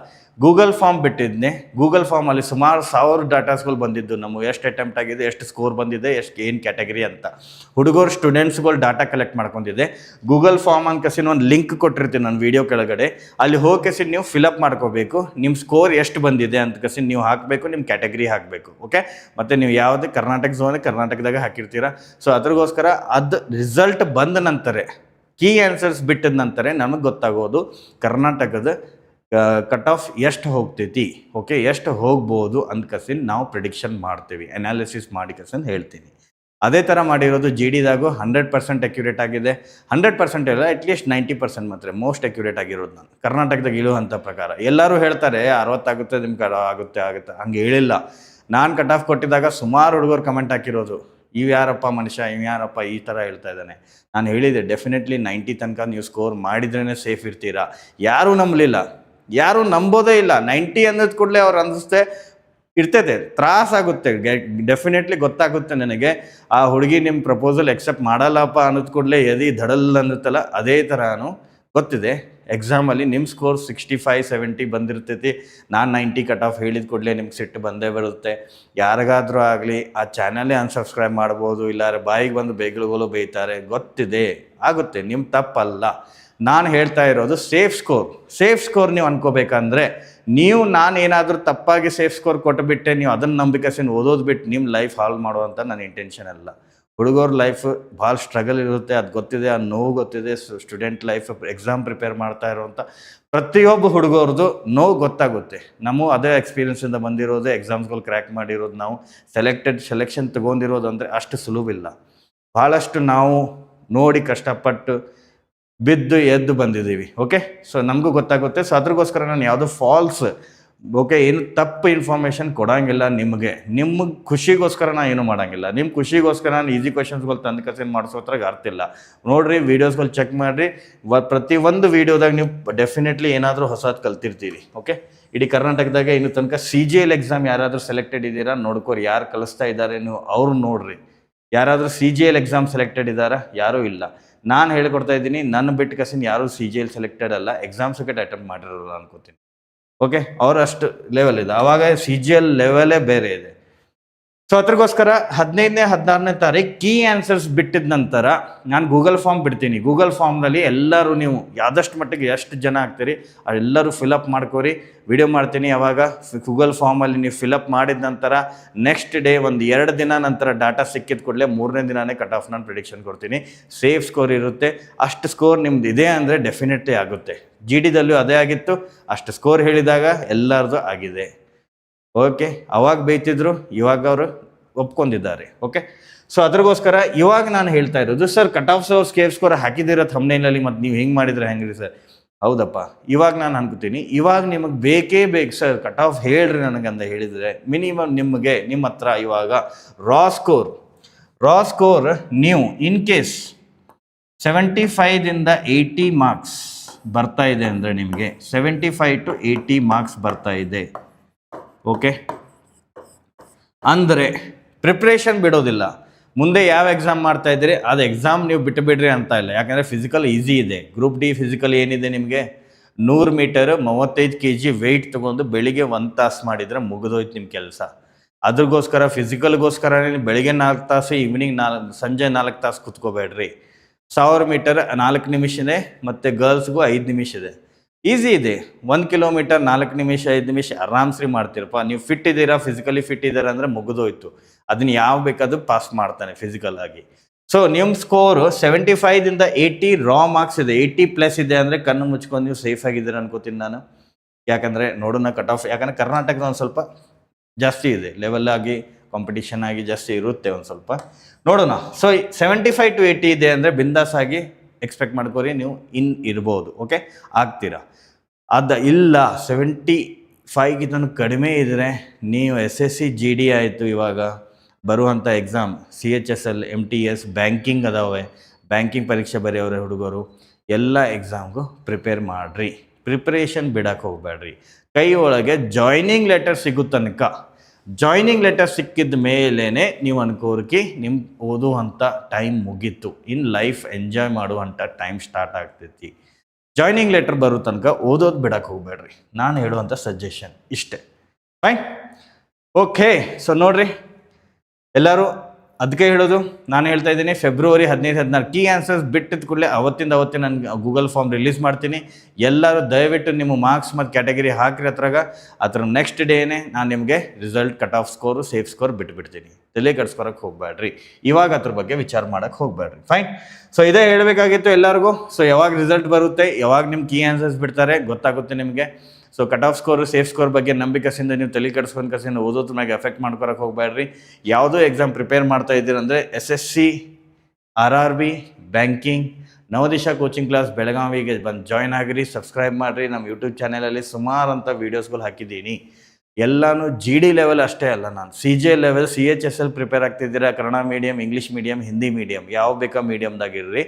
ಗೂಗಲ್ ಫಾರ್ಮ್ ಬಿಟ್ಟಿದ್ದೆ ಗೂಗಲ್ ಫಾರ್ಮಲ್ಲಿ ಸುಮಾರು ಸಾವಿರ ಡಾಟಾಸ್ಗಳು ಬಂದಿದ್ದು ನಮಗೆ. ಎಷ್ಟು ಅಟೆಂಪ್ಟ್ ಆಗಿದೆ, ಎಷ್ಟು ಸ್ಕೋರ್ ಬಂದಿದೆ, ಎಷ್ಟು ಏನು ಕ್ಯಾಟಗರಿ ಅಂತ. ಹುಡುಗರು ಸ್ಟೂಡೆಂಟ್ಸ್ಗಳು ಡಾಟಾ ಕಲೆಕ್ಟ್ ಮಾಡ್ಕೊಂಡಿದ್ದೆ ಗೂಗಲ್ ಫಾರ್ಮ್ ಅಂತ ಕಸಿನ ಒಂದು ಲಿಂಕ್ ಕೊಟ್ಟಿರ್ತೀನಿ ನಾನು ವೀಡಿಯೋ ಕೆಳಗಡೆ. ಅಲ್ಲಿ ಹೋಗಿ ನೀವು ಫಿಲಪ್ ಮಾಡ್ಕೋಬೇಕು. ನಿಮ್ಮ ಸ್ಕೋರ್ ಎಷ್ಟು ಬಂದಿದೆ ಅಂತ ಕಸಿ ನೀವು ಹಾಕಬೇಕು ನಿಮ್ಮ ಕ್ಯಾಟಗರಿ ಹಾಕಬೇಕು ಓಕೆ ಮತ್ತು ನೀವು ಯಾವುದೇ ಕರ್ನಾಟಕ ಝೋನ್ ಕರ್ನಾಟಕದಾಗ ಹಾಕಿರ್ತೀರ? ಸೊ ಅದ್ರಗೋಸ್ಕರ ಅದು ರಿಸಲ್ಟ್ ಬಂದ ನಂತರ ಕೀ ಆನ್ಸರ್ಸ್ ಬಿಟ್ಟಿದ ನಂತರ ನಮಗೆ ಗೊತ್ತಾಗೋದು ಕರ್ನಾಟಕದ ಕಟ್ ಆಫ್ ಎಷ್ಟು ಹೋಗ್ತೈತಿ? ಓಕೆ ಎಷ್ಟು ಹೋಗ್ಬೋದು ಅಂತ ಕಸಿನ್ ನಾವು ಪ್ರಿಡಿಕ್ಷನ್ ಮಾಡ್ತೀವಿ ಅನಾಲಿಸಿಸ್ ಮಾಡಿ ಕಸಿನ್ ಹೇಳ್ತೀನಿ. ಅದೇ ಥರ ಮಾಡಿರೋದು ಜಿ ಡಿದಾಗೂ ಹಂಡ್ರೆಡ್ ಪರ್ಸೆಂಟ್ ಅಕ್ಯುರೇಟ್ ಆಗಿದೆ. ಹಂಡ್ರೆಡ್ ಪರ್ಸೆಂಟ್ ಇಲ್ಲ ಅಟ್ಲೀಸ್ಟ್ ನೈಂಟಿ ಪರ್ಸೆಂಟ್ ಮಾತ್ರ ಮೋಸ್ಟ್ ಅಕ್ಯುರೇಟ್ ಆಗಿರೋದು ನಾನು. ಕರ್ನಾಟಕದಾಗ ಇಳುವಂಥ ಪ್ರಕಾರ. ಎಲ್ಲರೂ ಹೇಳ್ತಾರೆ, ಅರವತ್ತಾಗುತ್ತೆ, ನಿಮ್ಗೆ ಆಗುತ್ತೆ ಆಗುತ್ತೆ. ಹಂಗೆ ಹೇಳಿಲ್ಲ. ನಾನು ಕಟ್ ಆಫ್ ಕೊಟ್ಟಿದ್ದಾಗ ಸುಮಾರು ಹುಡುಗರು ಕಮೆಂಟ್ ಹಾಕಿರೋದು. ಇವು ಯಾರಪ್ಪ ಮನುಷ್ಯ, ಇವ್ ಯಾರಪ್ಪ ಈ ಥರ ಹೇಳ್ತಾ ಇದ್ದಾನೆ. ನಾನು ಹೇಳಿದೆ ಡೆಫಿನೆಟ್ಲಿ ನೈಂಟಿ ತನಕ ನೀವು ಸ್ಕೋರ್ ಮಾಡಿದ್ರೇ ಸೇಫ್ ಇರ್ತೀರಾ? ಯಾರೂ ನಂಬಲಿಲ್ಲ. ಯಾರೂ ನಂಬೋದೇ ಇಲ್ಲ. ನೈಂಟಿ ಅನ್ನೋದು ಕೂಡಲೇ ಅವ್ರು ಅನ್ನಿಸ್ತೆ ಇರ್ತೈತೆ. ತ್ರಾಸಾಗುತ್ತೆ ಡೆಫಿನೆಟ್ಲಿ ಗೊತ್ತಾಗುತ್ತೆ ನನಗೆ. ಆ ಹುಡುಗಿ ನಿಮ್ಮ ಪ್ರಪೋಸಲ್ ಎಕ್ಸೆಪ್ಟ್ ಮಾಡಲ್ಲಪ್ಪ ಅನ್ನೋದು ಕೂಡಲೇ ಎದಿ ಧಡಲ್ ಅನ್ನುತ್ತಲ್ಲ, ಅದೇ ಥರನು ಗೊತ್ತಿದೆ. ಎಕ್ಸಾಮಲ್ಲಿ ನಿಮ್ಮ ಸ್ಕೋರ್ ಸಿಕ್ಸ್ಟಿ ಫೈವ್ ಸೆವೆಂಟಿ ಬಂದಿರ್ತೈತಿ. ನಾನು ನೈಂಟಿ ಕಟ್ ಆಫ್ ಹೇಳಿದ ಕೂಡಲೇ ನಿಮ್ಗೆ ಸಿಟ್ಟು ಬಂದೇ ಬರುತ್ತೆ. ಯಾರಿಗಾದರೂ ಆಗಲಿ ಆ ಚಾನಲೇ ಅನ್ಸಬ್ಸ್ಕ್ರೈಬ್ ಮಾಡ್ಬೋದು, ಇಲ್ಲಾರೆ ಬಾಯಿಗೆ ಬಂದು ಬೇಗಲುಗಳು ಬೈತಾರೆ ಗೊತ್ತಿದೆ. ಆಗುತ್ತೆ. ನಿಮ್ಮ ತಪ್ಪಲ್ಲ. ನಾನು ಹೇಳ್ತಾ ಇರೋದು ಸೇಫ್ ಸ್ಕೋರ್ ಸೇಫ್ ಸ್ಕೋರ್ ನೀವು ಅನ್ಕೋಬೇಕಂದ್ರೆ, ನೀವು ನಾನು ಏನಾದರೂ ತಪ್ಪಾಗಿ ಸೇಫ್ ಸ್ಕೋರ್ ಕೊಟ್ಟುಬಿಟ್ಟೆ ನೀವು ಅದನ್ನು ನಂಬಿಕೆಸಿನ ಓದೋದು ಬಿಟ್ಟು ನಿಮ್ಮ ಲೈಫ್ ಹಾಲ್ ಮಾಡುವಂಥ ನನ್ನ ಇಂಟೆನ್ಷನ್ ಅಲ್ಲ ಹುಡುಗರ ಲೈಫ್ ಭಾಳ ಸ್ಟ್ರಗಲ್ ಇರುತ್ತೆ, ಅದು ಗೊತ್ತಿದೆ, ಆ ನೋವು ಗೊತ್ತಿದೆ ಸ್ಟೂಡೆಂಟ್ ಲೈಫ್ ಎಕ್ಸಾಮ್ ಪ್ರಿಪೇರ್ ಮಾಡ್ತಾ ಇರೋವಂಥ ಪ್ರತಿಯೊಬ್ಬ ಹುಡುಗರದು ನೋವು ಗೊತ್ತಾಗುತ್ತೆ. ನಮ್ಮ ಅದೇ ಎಕ್ಸ್ಪೀರಿಯನ್ಸಿಂದ ಬಂದಿರೋದು ಎಕ್ಸಾಮ್ಸ್ಗಳು ಕ್ರ್ಯಾಕ್ ಮಾಡಿರೋದು ನಾವು ಸೆಲೆಕ್ಟೆಡ್ ಸೆಲೆಕ್ಷನ್ ತೊಗೊಂಡಿರೋದು ಅಂದರೆ ಅಷ್ಟು ಸುಲಭಿಲ್ಲ ಭಾಳಷ್ಟು ನಾವು ನೋಡಿ ಕಷ್ಟಪಟ್ಟು ಬಿದ್ದು ಎದ್ದು ಬಂದಿದ್ದೀವಿ ಓಕೆ ಸೊ ನಮಗೂ ಗೊತ್ತಾಗುತ್ತೆ. ಸೊ ಅದ್ರಗೋಸ್ಕರ ನಾನು ಯಾವುದೋ ಫಾಲ್ಸ್ ಓಕೆ ಏನು ತಪ್ಪು ಇನ್ಫಾರ್ಮೇಷನ್ ಕೊಡೋಂಗಿಲ್ಲ ನಿಮಗೆ. ನಿಮ್ಮ ಖುಷಿಗೋಸ್ಕರ ನಾನು ಏನು ಮಾಡೋಂಗಿಲ್ಲ. ನಿಮ್ಮ ಖುಷಿಗೋಸ್ಕರ ನಾನು ಈಸಿ ಕ್ವಶನ್ಸ್ಗಳು ತಂದು ಕಸಿನ್ ಮಾಡಿಸೋತ್ರಾಗ ಅರ್ಥ ಇಲ್ಲ. ನೋಡ್ರಿ ವೀಡಿಯೋಸ್ಗಳು ಚೆಕ್ ಮಾಡಿರಿ. ವ ಪ್ರತಿಯೊಂದು ವೀಡಿಯೋದಾಗ ನೀವು ಡೆಫಿನೆಟ್ಲಿ ಏನಾದರೂ ಹೊಸದು ಕಲ್ತಿರ್ತೀರಿ ಓಕೆ ಇಡೀ ಕರ್ನಾಟಕದಾಗ ಇನ್ನು ತನಕ ಸಿ ಜಿ ಎಲ್ ಎಕ್ಸಾಮ್ ಯಾರಾದರೂ ಸೆಲೆಕ್ಟೆಡ್ ಇದ್ದೀರಾ? ನೋಡ್ಕೋರಿ, ಯಾರು ಕಲಿಸ್ತಾ ಇದ್ದಾರೆ ನೀವು ಅವ್ರು ನೋಡ್ರಿ. ಯಾರಾದರೂ C G L exam selected ಇದ್ದಾರಾ? ಯಾರೂ ಇಲ್ಲ. ನಾನು ಹೇಳ್ಕೊಡ್ತಾ ಇದ್ದೀನಿ ನನ್ನ ಬಿಟ್ಟು ಕಸಿನ್ ಯಾರೂ ಸಿ ಜಿ ಎಲ್ ಸೆಲೆಕ್ಟೆಡ್ ಅಲ್ಲ ಎಕ್ಸಾಮ್ ಸೆಕೆಟ್ ಅಟೆಂಪ್ಟ್ ಮಾಡಿರೋಲ್ಲ ಅನ್ಕೋತೀನಿ. ಓಕೆ ಅವರಷ್ಟು ಲೆವೆಲ್ ಇದೆ. ಆವಾಗ ಸಿ ಜಿ ಎಲ್ ಲೆವೆಲೇ ಬೇರೆ ಇದೆ. ಸೊ ಅದ್ರಗೋಸ್ಕರ ಹದಿನೈದನೇ, ಹದಿನಾರನೇ ತಾರೀಕು ಕೀ ಆನ್ಸರ್ಸ್ ಬಿಟ್ಟಿದ ನಂತರ ನಾನು ಗೂಗಲ್ ಫಾರ್ಮ್ ಬಿಡ್ತೀನಿ. ಗೂಗಲ್ ಫಾರ್ಮ್ನಲ್ಲಿ ಎಲ್ಲರೂ ನೀವು ಆದಷ್ಟು ಮಟ್ಟಿಗೆ ಎಷ್ಟು ಜನ ಆಗ್ತೀರಿ ಎಲ್ಲರೂ ಫಿಲಪ್ ಮಾಡ್ಕೋರಿ. ವಿಡಿಯೋ ಮಾಡ್ತೀನಿ ಅವಾಗ ಗೂಗಲ್ ಫಾರ್ಮಲ್ಲಿ ನೀವು ಫಿಲಪ್ ಮಾಡಿದ ನಂತರ ನೆಕ್ಸ್ಟ್ ಡೇ ಒಂದು ಎರಡು ದಿನ ನಂತರ ಡಾಟಾ ಸಿಕ್ಕಿದ ಕೂಡಲೇ ಮೂರನೇ ದಿನಾನೇ ಕಟ್ ಆಫ್ ನಾನು ಪ್ರಿಡಿಕ್ಷನ್ ಕೊಡ್ತೀನಿ. ಸೇಫ್ ಸ್ಕೋರ್ ಇರುತ್ತೆ. ಅಷ್ಟು ಸ್ಕೋರ್ ನಿಮ್ದು ಇದೆ ಅಂದರೆ ಡೆಫಿನೆಟ್ಲಿ ಆಗುತ್ತೆ. ಜಿ ಡಿದಲ್ಲೂ ಅದೇ ಆಗಿತ್ತು. ಅಷ್ಟು ಸ್ಕೋರ್ ಹೇಳಿದಾಗ ಎಲ್ಲರದು ಆಗಿದೆ. ಓಕೆ ಅವಾಗ ಬೈತಿದ್ರು ಇವಾಗ ಅವರು ಒಪ್ಕೊಂಡಿದ್ದಾರೆ. ಓಕೆ ಸೊ ಅದ್ರಗೋಸ್ಕರ ಇವಾಗ ನಾನು ಹೇಳ್ತಾ ಇರೋದು ಸರ್ ಕಟ್ ಆಫ್ ಸೋರ್ ಸ್ಕೇಪ್ ಸ್ಕೋರ್ ಹಾಕಿದಿರೋ ಥಮ್ನೈನಲ್ಲಿ ಮತ್ತು ನೀವು ಹೆಂಗೆ ಮಾಡಿದ್ರೆ ಹೆಂಗ್ರಿ ಸರ್ ಹೌದಪ್ಪ. ಇವಾಗ ನಾನು ಅನ್ಕೋತೀನಿ, ಇವಾಗ ನಿಮಗೆ ಬೇಕೇ ಬೇಕು ಸರ್ ಕಟ್ ಆಫ್ ಹೇಳ್ರಿ ನನಗಂತ ಹೇಳಿದರೆ ಮಿನಿಮಮ್ ನಿಮಗೆ, ನಿಮ್ಮ ಹತ್ರ ಇವಾಗ ರಾ ಸ್ಕೋರ್ ರಾ ಸ್ಕೋರ್ ನೀವು ಇನ್ ಕೇಸ್ ಸೆವೆಂಟಿ ಫೈದಿಂದ ಏಯ್ಟಿ ಮಾರ್ಕ್ಸ್ ಬರ್ತಾ ಇದೆ ಅಂದರೆ ನಿಮಗೆ seventy five to eighty marks ಬರ್ತಾ ಇದೆ. ಓಕೆ? ಅಂದರೆ ಪ್ರಿಪ್ರೇಷನ್ ಬಿಡೋದಿಲ್ಲ. ಮುಂದೆ ಯಾವ ಎಕ್ಸಾಮ್ ಮಾಡ್ತಾ ಇದ್ದೀರಿ, ಅದು ಎಕ್ಸಾಮ್ ನೀವು ಬಿಟ್ಟು ಬಿಡ್ರಿ ಅಂತ ಇಲ್ಲ. ಯಾಕಂದರೆ ಫಿಸಿಕಲ್ ಈಸಿ ಇದೆ. ಗ್ರೂಪ್ ಡಿ ಫಿಸಿಕಲ್ ಏನಿದೆ ನಿಮಗೆ? ನೂರು ಮೀಟರ್ ಮೂವತ್ತೈದು ಕೆ ಜಿ ವೆಯ್ಟ್ ತೊಗೊಂಡು ಬೆಳಿಗ್ಗೆ ಒಂದು ತಾಸು ಮಾಡಿದರೆ ಮುಗಿದೋಯ್ತು ನಿಮ್ಮ ಕೆಲಸ. ಅದ್ರಗೋಸ್ಕರ ಫಿಸಿಕಲ್ಗೋಸ್ಕರ ಬೆಳಿಗ್ಗೆ ನಾಲ್ಕು ತಾಸು ಈವ್ನಿಂಗ್ ನಾಲ್ಕು ಸಂಜೆ ನಾಲ್ಕು ತಾಸು ಕುತ್ಕೋಬೇಡ್ರಿ. ಸಾವಿರ ಮೀಟರ್ ನಾಲ್ಕು ನಿಮಿಷನೇ, ಮತ್ತು ಗರ್ಲ್ಸ್ಗೂ ಐದು ನಿಮಿಷ ಇದೆ. ಈಸಿ ಇದೆ. ಒಂದು ಕಿಲೋಮೀಟರ್ ನಾಲ್ಕು ನಿಮಿಷ, ಐದು ನಿಮಿಷ ಆರಾಮ್ಸ್ರಿ ಮಾಡ್ತೀರಪ್ಪ. ನೀವು ಫಿಟ್ ಇದ್ದೀರಾ? ಫಿಸಿಕಲಿ ಫಿಟ್ ಇದ್ದೀರಾ ಅಂದರೆ ಮುಗಿದೋಯ್ತು. ಅದನ್ನ ಯಾವ ಬೇಕಾದ್ರೂ ಪಾಸ್ ಮಾಡ್ತಾನೆ ಫಿಸಿಕಲ್ ಆಗಿ. ಸೊ ನಿಮ್ಮ ಸ್ಕೋರು ಸೆವೆಂಟಿ ಫೈವ್ದಿಂದ ಏಯ್ಟಿ ರಾ ಮಾರ್ಕ್ಸ್ ಇದೆ. ಏಯ್ಟಿ ಪ್ಲಸ್ ಇದೆ ಅಂದರೆ ಕಣ್ಣು ಮುಚ್ಕೊಂಡು ನೀವು ಸೇಫ್ ಆಗಿದ್ದೀರ ಅನ್ಕೋತೀನಿ ನಾನು. ಯಾಕಂದರೆ ನೋಡೋಣ ಕಟ್ ಆಫ್ ಯಾಕಂದರೆ ಕರ್ನಾಟಕದ ಒಂದು ಸ್ವಲ್ಪ ಜಾಸ್ತಿ ಇದೆ. ಲೆವೆಲ್ ಆಗಿ ಕಾಂಪಿಟಿಷನ್ ಆಗಿ ಜಾಸ್ತಿ ಇರುತ್ತೆ ಒಂದು ಸ್ವಲ್ಪ. ನೋಡೋಣ. So seventy five to eighty ಇದೆ ಅಂದರೆ ಬಿಂದಾಸ್ ಆಗಿ ಎಕ್ಸ್ಪೆಕ್ಟ್ ಮಾಡ್ಕೋರಿ, ನೀವು ಇನ್ ಇರ್ಬೋದು ಓಕೆ ಆಗ್ತೀರಾ? ಅದ ಇಲ್ಲ ಸೆವೆಂಟಿ ಫೈವ್ಗಿಂತ ಕಡಿಮೆ ಇದ್ದರೆ ನೀವು S S C G D ಆಯಿತು ಇವಾಗ ಬರುವಂಥ exam C H S L M T S banking ಅದಾವೆ. ಬ್ಯಾಂಕಿಂಗ್ ಪರೀಕ್ಷೆ ಬರೆಯೋರೆ ಹುಡುಗರು, ಎಲ್ಲ ಎಕ್ಸಾಮ್ಗೂ ಪ್ರಿಪೇರ್ ಮಾಡಿರಿ. ಪ್ರಿಪ್ರೇಷನ್ ಬಿಡಕ್ಕೆ ಹೋಗಬೇಡ್ರಿ. ಕೈ ಒಳಗೆ ಜಾಯ್ನಿಂಗ್ ಲೆಟರ್ ಸಿಗೋ ತನಕ. ಜಾಯ್ನಿಂಗ್ ಲೆಟರ್ ಸಿಕ್ಕಿದ ಮೇಲೇ ನೀವು ಅನ್ಕೋರ್ಕಿ ನಿಮ್ಮ ಓದುವಂಥ ಟೈಮ್ ಮುಗೀತು. ಇನ್ ಲೈಫ್ ಎಂಜಾಯ್ ಮಾಡುವಂಥ ಟೈಮ್ ಸ್ಟಾರ್ಟ್ ಆಗ್ತೈತಿ. ಜಾಯ್ನಿಂಗ್ ಲೆಟರ್ ಬರೋ ತನಕ ಓದೋದು ಬಿಡಕ್ಕೆ ಹೋಗ್ಬೇಡ್ರಿ. ನಾನು ಹೇಳುವಂಥ ಸಜೆಷನ್ ಇಷ್ಟೇ. ಫೈನ್ ಓಕೆ ಸೊ ನೋಡ್ರಿ. ಎಲ್ಲರೂ ಅದಕ್ಕೆ ಹೇಳೋದು, ನಾನು ಹೇಳ್ತಾ ಇದ್ದೀನಿ ಫೆಬ್ರವರಿ ಹದಿನೈದು, ಹದಿನಾರು ಕೀ ಆನ್ಸರ್ಸ್ ಬಿಟ್ಟಿದ ಕೂಡಲೇ ಅವತ್ತಿಂದ ಅವತ್ತೇ ನಾನು ಗೂಗಲ್ ಫಾರ್ಮ್ ರಿಲೀಸ್ ಮಾಡ್ತೀನಿ. ಎಲ್ಲರೂ ದಯವಿಟ್ಟು ನಿಮ್ಮ ಮಾರ್ಕ್ಸ್ ಮತ್ತು ಕ್ಯಾಟಗರಿ ಹಾಕಿರಿ ಹತ್ರಾಗ ಅದ್ರ ನೆಕ್ಸ್ಟ್ ಡೇನೇ ನಾನು ನಿಮಗೆ result cut off score safe score ಬಿಟ್ಬಿಡ್ತೀನಿ. ತಲೆ ಕಟ್ಸ್ಕೊಳಕ್ಕೆ ಹೋಗಬೇಡ್ರಿ ಇವಾಗ ಅದ್ರ ಬಗ್ಗೆ ವಿಚಾರ ಮಾಡಕ್ಕೆ ಹೋಗಬೇಡ್ರಿ ಫೈನ್ ಸೊ ಇದೇ ಹೇಳಬೇಕಾಗಿತ್ತು ಎಲ್ಲರಿಗೂ. ಸೊ ಯಾವಾಗ ರಿಸಲ್ಟ್ ಬರುತ್ತೆ, ಯಾವಾಗ ನಿಮ್ಮ ಕೀ ಆನ್ಸರ್ಸ್ ಬಿಡ್ತಾರೆ ಗೊತ್ತಾಗುತ್ತೆ ನಿಮಗೆ. So cut off score safe score ಬಗ್ಗೆ ನಂಬಿಕೆಸಿಂದ ನೀವು ತಲೆ ಕೆಡಿಸ್ಕೊಂಡು ಕಸಿಂದ ಓದೋದ್ರ ಮ್ಯಾಗೆ ಎಫೆಕ್ಟ್ ಮಾಡ್ಕೊಳಕ್ಕೆ ಹೋಗ್ಬೇಡ್ರಿ. ಯಾವುದೋ ಎಕ್ಸಾಮ್ ಪ್ರಿಪೇರ್ ಮಾಡ್ತಾ ಇದ್ದೀರಂದರೆ S S C R R B banking Navadisha coaching class ಬೆಳಗಾವಿಗೆ ಬಂದು ಜಾಯ್ನ್ ಆಗಿರಿ ಸಬ್ಸ್ಕ್ರೈಬ್ ಮಾಡಿರಿ. ನಮ್ಮ ಯೂಟ್ಯೂಬ್ ಚಾನಲಲ್ಲಿ ಸುಮಾರು ಅಂತ ವೀಡಿಯೋಸ್ಗಳು ಹಾಕಿದ್ದೀನಿ. ಎಲ್ಲನೂ ಜಿ ಡಿ ಲೆವೆಲ್ ಅಷ್ಟೇ ಅಲ್ಲ ನಾನು. C J level C H S L prepare ಆಗ್ತಿದ್ದೀರಾ. Kannada medium English medium Hindi medium ಯಾವ ಬೇಕಾ ಮೀಡಿಯಮ್ದಾಗಿರ್ರಿ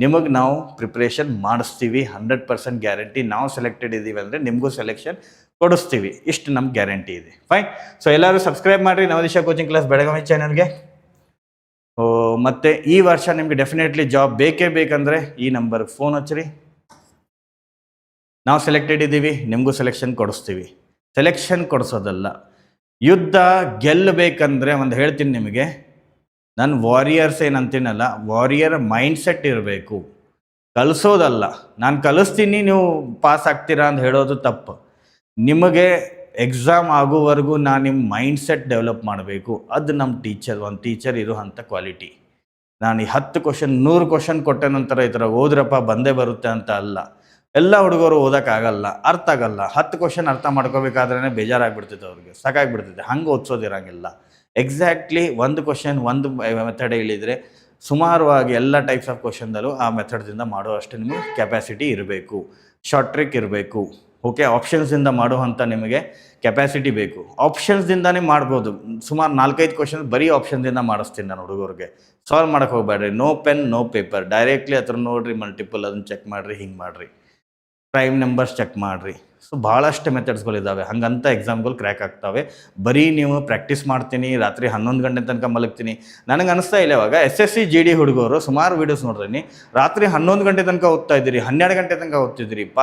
ನಿಮಗೆ ನಾವು ಪ್ರಿಪ್ರೇಷನ್ ಮಾಡಿಸ್ತೀವಿ ಹಂಡ್ರೆಡ್ ಪರ್ಸೆಂಟ್ ಗ್ಯಾರಂಟಿ ನಾವು ಸೆಲೆಕ್ಟೆಡ್ ಇದ್ದೀವಿ ಅಂದರೆ ನಿಮಗೂ ಸೆಲೆಕ್ಷನ್ ಕೊಡಿಸ್ತೀವಿ. ಇಷ್ಟು ನಮ್ಮ ಗ್ಯಾರಂಟಿ ಇದೆ. ಫೈನ್ ಸೊ ಎಲ್ಲರೂ ಸಬ್ಸ್ಕ್ರೈಬ್ ಮಾಡಿರಿ. ನವದಿಶಾ ಕೋಚಿಂಗ್ ಕ್ಲಾಸ್ ಬೆಳಗಾವಿ ಚಾನಲ್ಗೆ ಮತ್ತೆ ಈ ವರ್ಷ ನಿಮಗೆ ಡೆಫಿನೆಟ್ಲಿ ಜಾಬ್ ಬೇಕೇ ಬೇಕಂದ್ರೆ ಈ ನಂಬರ್ಗೆ ಫೋನ್ ಹಚ್ಚಿರಿ. ನಾವು ಸೆಲೆಕ್ಟೆಡ್ ಇದ್ದೀವಿ ನಿಮಗೂ ಸೆಲೆಕ್ಷನ್ ಕೊಡಿಸ್ತೀವಿ. ಸೆಲೆಕ್ಷನ್ ಕೊಡಿಸೋದಲ್ಲ. ಯುದ್ಧ ಗೆಲ್ಲಬೇಕಂದ್ರೆ ಒಂದು ಹೇಳ್ತೀನಿ ನಿಮಗೆ. ನನ್ನ ವಾರಿಯರ್ಸ್ ಏನಂತೀನಲ್ಲ ವಾರಿಯರ್ ಮೈಂಡ್ ಸೆಟ್ ಇರಬೇಕು. ಕಲಿಸೋದಲ್ಲ. ನಾನು ಕಲಿಸ್ತೀನಿ, ನೀವು ಪಾಸ್ ಆಗ್ತೀರಾ ಅಂತ ಹೇಳೋದು ತಪ್ಪು. ನಿಮಗೆ ಎಕ್ಸಾಮ್ ಆಗೋವರೆಗೂ ನಾನು ನಿಮ್ಮ ಮೈಂಡ್ ಸೆಟ್ ಡೆವಲಪ್ ಮಾಡಬೇಕು. ಅದು ನಮ್ಮ ಟೀಚರ್ ಒಂದು ಟೀಚರ್ ಇರುವಂಥ ಕ್ವಾಲಿಟಿ ನಾನು ಈ ಹತ್ತು ಕ್ವಶನ್ ನೂರು ಕ್ವಶನ್ ಕೊಟ್ಟ ನಂತರ ಈ ಥರ ಓದ್ರಪ್ಪ, ಬಂದೇ ಬರುತ್ತೆ ಅಂತ ಅಲ್ಲ. ಎಲ್ಲ ಹುಡುಗರು ಓದೋಕ್ಕಾಗಲ್ಲ ಅರ್ಥ ಆಗಲ್ಲ. ಹತ್ತು ಕ್ವಶನ್ ಅರ್ಥ ಮಾಡ್ಕೋಬೇಕಾದ್ರೇ ಬೇಜಾರಾಗ್ಬಿಡ್ತೈತೆ ಅವ್ರಿಗೆ. ಸಾಕಾಗ್ಬಿಡ್ತೈತೆ ಹಂಗೆ ಓದಿಸೋದಿರಂಗಿಲ್ಲ ಎಕ್ಸಾಕ್ಟ್ಲಿ ಒಂದು ಕ್ವಶನ್ ಒಂದು ಮೆಥಡ್ ಹೇಳಿದರೆ ಸುಮಾರುವಾಗಿ ಎಲ್ಲ ಟೈಪ್ಸ್ ಆಫ್ ಕ್ವಶನ್ದಲ್ಲೂ ಆ ಮೆಥಡ್ದಿಂದ ಮಾಡೋ ಅಷ್ಟು ನಿಮಗೆ ಕೆಪಾಸಿಟಿ ಇರಬೇಕು. ಶಾರ್ಟ್ ಟ್ರಿಕ್ ಇರಬೇಕು. ಓಕೆ ಆಪ್ಷನ್ಸಿಂದ ಮಾಡುವಂಥ ನಿಮಗೆ ಕೆಪಾಸಿಟಿ ಬೇಕು. ಆಪ್ಷನ್ಸ್ದಿಂದನೇ ಮಾಡ್ಬೋದು. ಸುಮಾರು ನಾಲ್ಕೈದು ಕ್ವಶನ್ ಬರೀ ಆಪ್ಷನ್ದಿಂದ ಮಾಡಿಸ್ತೀನಿ ನಾನು ಹುಡುಗರಿಗೆ. ಸಾಲ್ವ್ ಮಾಡೋಕೆ ಹೋಗಬೇಡ್ರಿ. No pen no paper directly ಹತ್ರ ನೋಡಿರಿ ಮಲ್ಟಿಪಲ್ ಅದನ್ನು ಚೆಕ್ ಮಾಡಿರಿ, ಹಿಂಗೆ ಮಾಡಿರಿ. ಪ್ರೈಮ್ ನಂಬರ್ಸ್ ಚೆಕ್ ಮಾಡಿರಿ. ಸೊ ಭಾಳಷ್ಟು ಮೆಥಡ್ಸ್ಗಳಿದ್ದಾವೆ ಹಂಗಂತ ಎಕ್ಸಾಮ್ಗಳು ಕ್ರ್ಯಾಕ್ ಆಗ್ತವೆ. ಬರೀ ನೀವು ಪ್ರಾಕ್ಟೀಸ್ ಮಾಡ್ತೀನಿ, ರಾತ್ರಿ ಹನ್ನೊಂದು ಗಂಟೆ ತನಕ ಮಲಗ್ತೀನಿ. ನನಗೆ ಅನಿಸ್ತಾ ಇಲ್ಲ ಇವಾಗ S S C G D ಹುಡುಗರು ಸುಮಾರು ವೀಡಿಯೋಸ್ ನೋಡ್ತೀನಿ. ರಾತ್ರಿ ಹನ್ನೊಂದು ಗಂಟೆ ತನಕ ಓದ್ತಾ ಇದ್ದೀರಿ, ಹನ್ನೆರಡು ಗಂಟೆ ತನಕ ಓದ್ತಿದ್ದೀರಿಪ್ಪ.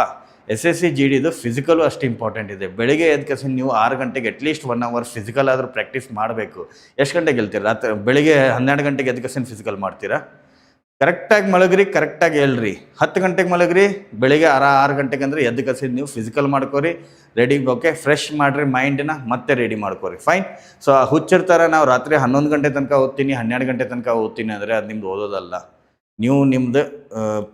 ಎಸ್ ಎಸ್ ಸಿ ಜಿ ಡಿದು ಫಿಸಿಕಲು ಅಷ್ಟು ಇಂಪಾರ್ಟೆಂಟ್ ಇದೆ. ಬೆಳಿಗ್ಗೆ ಎದ್ದ ಕಸಿ ನೀವು ಆರು ಗಂಟೆಗೆ at least one hour physical ಆದರೂ ಪ್ರಾಕ್ಟೀಸ್ ಮಾಡಬೇಕು. ಎಷ್ಟು ಗಂಟೆಗೆ ಗೆಲ್ತೀರಾ ರಾತ್ರಿ ಬೆಳಿಗ್ಗೆ ಹನ್ನೆರಡು ಗಂಟೆಗೆ ಎದ್ದ ಕಸಿನ ಫಿಸಿಕಲ್ ಮಾಡ್ತೀರಾ? ಕರೆಕ್ಟಾಗಿ ಮಲಗ್ರಿ, ಕರೆಕ್ಟಾಗಿ ಹೇಳ್ರಿ. ಹತ್ತು ಗಂಟೆಗೆ ಮಲಗ್ರಿ, ಬೆಳಿಗ್ಗೆ ಆರ, ಆರು ಗಂಟೆಗೆ ಅಂದರೆ ಎದ್ದು ಕಸಿದ್ ನೀವು ಫಿಸಿಕಲ್ ಮಾಡ್ಕೋರಿ ರೆಡಿ ಓಕೆ ಫ್ರೆಶ್ ಮಾಡಿರಿ ಮೈಂಡನ್ನ ಮತ್ತೆ ರೆಡಿ ಮಾಡ್ಕೋರಿ. ಫೈನ್ ಸೊ ಹುಚ್ಚಿರ್ತಾರೆ, ನಾವು ರಾತ್ರಿ ಹನ್ನೊಂದು ಗಂಟೆ ತನಕ ಓದ್ತೀನಿ, ಹನ್ನೆರಡು ಗಂಟೆ ತನಕ ಓದ್ತೀನಿ ಅಂದರೆ ಅದು ನಿಮ್ದು ಓದೋದಲ್ಲ. ನೀವು ನಿಮ್ದು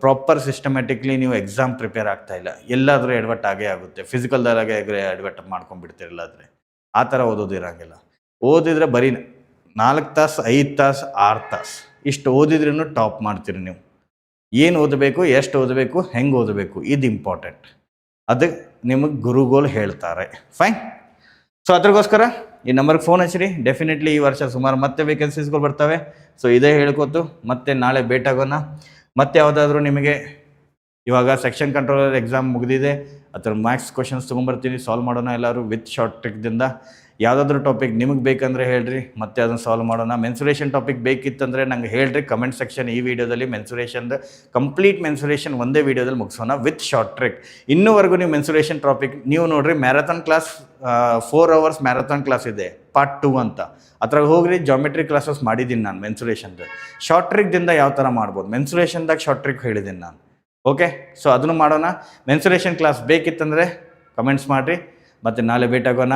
ಪ್ರಾಪರ್ ಸಿಸ್ಟಮ್ಯಾಟಿಕ್ಲಿ ನೀವು ಎಕ್ಸಾಮ್ ಪ್ರಿಪೇರ್ ಆಗ್ತಾ ಇಲ್ಲ. ಎಲ್ಲಾದರೂ ಎಡ್ವರ್ಟ್ ಆಗೇ ಆಗುತ್ತೆ. ಫಿಸಿಕಲ್ದಾಗೆ ಎಡವಟ್ಟು ಮಾಡ್ಕೊಂಡ್ಬಿಡ್ತೀರಿಲ್ಲಾದ್ರೆ ಆ ಥರ ಓದೋದಿರೋಂಗಿಲ್ಲ ಓದಿದ್ರೆ ಬರೀ ನಾಲ್ಕು ತಾಸು, ಐದು ತಾಸು, ಆರು ತಾಸು. ಇಷ್ಟು ಓದಿದ್ರೂ ಟಾಪ್ ಮಾಡ್ತೀರಿ ನೀವು. ಏನು ಓದಬೇಕು, ಎಷ್ಟು ಓದಬೇಕು, ಹೆಂಗೆ ಓದಬೇಕು, ಇದು ಇಂಪಾರ್ಟೆಂಟ್ ಅದು ನಿಮಗೆ ಗುರುಗಳು ಹೇಳ್ತಾರೆ. ಫೈನ್ ಸೊ ಅದ್ರಿಗೋಸ್ಕರ ಈ ನಂಬರ್ಗೆ ಫೋನ್ ಹಚ್ಚಿರಿ. ಡೆಫಿನೆಟ್ಲಿ ಈ ವರ್ಷ ಸುಮಾರು ಮತ್ತೆ ವೇಕೆನ್ಸೀಸ್ಗಳು ಬರ್ತವೆ. ಸೊ ಇದೇ ಹೇಳ್ಕೊತು ಮತ್ತೆ ನಾಳೆ ಭೇಟಾಗೋಣ ಮತ್ತೆ ಯಾವುದಾದ್ರೂ ನಿಮಗೆ ಇವಾಗ ಸೆಕ್ಷನ್ ಕಂಟ್ರೋಲರ್ ಎಕ್ಸಾಮ್ ಮುಗಿದಿದೆ, ಅದರ ಮ್ಯಾಕ್ಸ್ ಕ್ವಶನ್ಸ್ ತೊಗೊಂಬರ್ತೀನಿ ಸಾಲ್ವ್ ಮಾಡೋಣ ಎಲ್ಲರೂ ವಿತ್ ಶಾರ್ಟ್ ಟ್ರಿಕ್ದಿಂದ ಯಾವುದಾದ್ರೂ ಟಾಪಿಕ್ ನಿಮಗೆ ಬೇಕಂದರೆ ಹೇಳ್ರಿ, ಮತ್ತೆ ಅದನ್ನು ಸಾಲ್ವ್ ಮಾಡೋಣ. ಮೆನ್ಸುರೇಷನ್ ಟಾಪಿಕ್ ಬೇಕಿತ್ತಂದರೆ ನಂಗೆ ಹೇಳ್ರಿ ಕಮೆಂಟ್ ಸೆಕ್ಷನ್ ಈ ವಿಡಿಯೋದಲ್ಲಿ ಮೆನ್ಸುರೇಷನ್ದು ಕಂಪ್ಲೀಟ್ ಮೆನ್ಸುರೇಷನ್ ಒಂದೇ ವಿಡಿಯೋದಲ್ಲಿ ಮುಗಿಸೋಣ ವಿತ್ ಶಾರ್ಟ್ ಟ್ರಿಕ್ ಇನ್ನೂವರೆಗೂ ನೀವು ಮೆನ್ಸುರೇಷನ್ ಟಾಪಿಕ್ ನೀವು ನೋಡ್ರಿ marathon class four hours marathon class ಇದೆ ಪಾರ್ಟ್ ಟೂ ಅಂತ. ಅದ್ರಾಗ ಹೋಗ್ರಿ ಜಾಮೆಟ್ರಿ ಕ್ಲಾಸಸ್ ಮಾಡಿದ್ದೀನಿ ನಾನು ಮೆನ್ಸುರೇಷನ್ದು ಶಾರ್ಟ್ ಟ್ರಿಕ್ದಿಂದ ಯಾವ ಥರ ಮಾಡ್ಬೋದು? ಮೆನ್ಸುರೇಷನ್ದಾಗ ಶಾರ್ಟ್ ಟ್ರಿಕ್ ಹೇಳಿದ್ದೀನಿ ನಾನು. ಓಕೆ ಸೊ ಅದನ್ನು ಮಾಡೋಣ. ಮೆನ್ಸುರೇಷನ್ ಕ್ಲಾಸ್ ಬೇಕಿತ್ತಂದರೆ ಕಮೆಂಟ್ಸ್ ಮಾಡಿರಿ. ಮತ್ತು ನಾಳೆ ಭೇಟಿಯಾಗೋಣ.